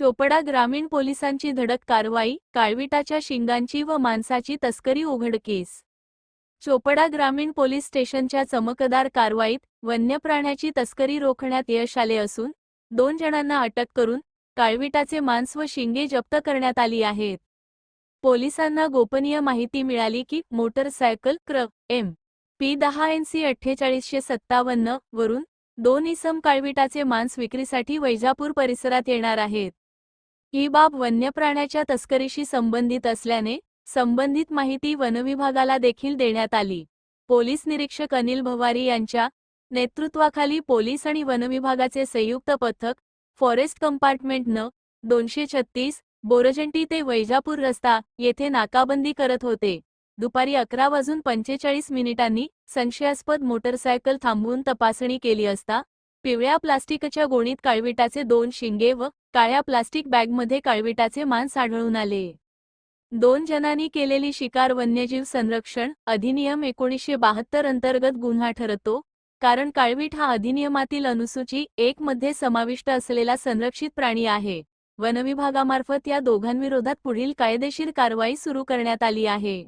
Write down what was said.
चोपडा ग्रामीण पोलिसांची धडक कारवाई काळविटाच्या शिंगांची व मांसाची तस्करी उघडकीस चोपडा ग्रामीण पोलीस स्टेशनच्या चमकदार कारवाईत वन्य प्राण्याची तस्करी रोखण्यात यश आले असून दोन जणांना अटक करून काळविटाचे मांस व शिंगे जप्त करण्यात आली आहेत. पोलिसांना गोपनीय माहिती मिळाली की मोटरसायकल क्र एम पी दहा एन सी अठ्ठेचाळीसशे सत्तावन्न वरून दोन इसम काळविटाचे मांस विक्रीसाठी वैजापूर परिसरात येणार आहेत. ही बाब वन्यप्राण्याच्या तस्करीशी संबंधित असल्याने संबंधित माहिती वनविभागाला देखील देण्यात आली. पोलीस निरीक्षक अनिल भवारी यांच्या नेतृत्वाखाली पोलीस आणि वनविभागाचे संयुक्त पथक फॉरेस्ट कंपार्टमेंट न दोनशे छत्तीस बोरजंटी ते वैजापूर रस्ता येथे नाकाबंदी करत होते. दुपारी अकरा वाजून पंचेचाळीस मिनिटांनी संशयास्पद मोटरसायकल थांबवून तपासणी केली असता पिवळ्या प्लास्टिकच्या गोणीत काळविटाचे दोन शिंगे व काळ्या प्लास्टिक बॅगमध्ये काळविटाचे मांस आढळून आले. दोन जणांनी केलेली शिकार वन्यजीव संरक्षण अधिनियम एकोणीसशे बहात्तर अंतर्गत गुन्हा ठरतो कारण काळवीट हा अधिनियमातील अनुसूची एक मध्ये समाविष्ट असलेला संरक्षित प्राणी आहे. वनविभागामार्फत या दोघांविरोधात पुढील कायदेशीर कारवाई सुरू करण्यात आली आहे.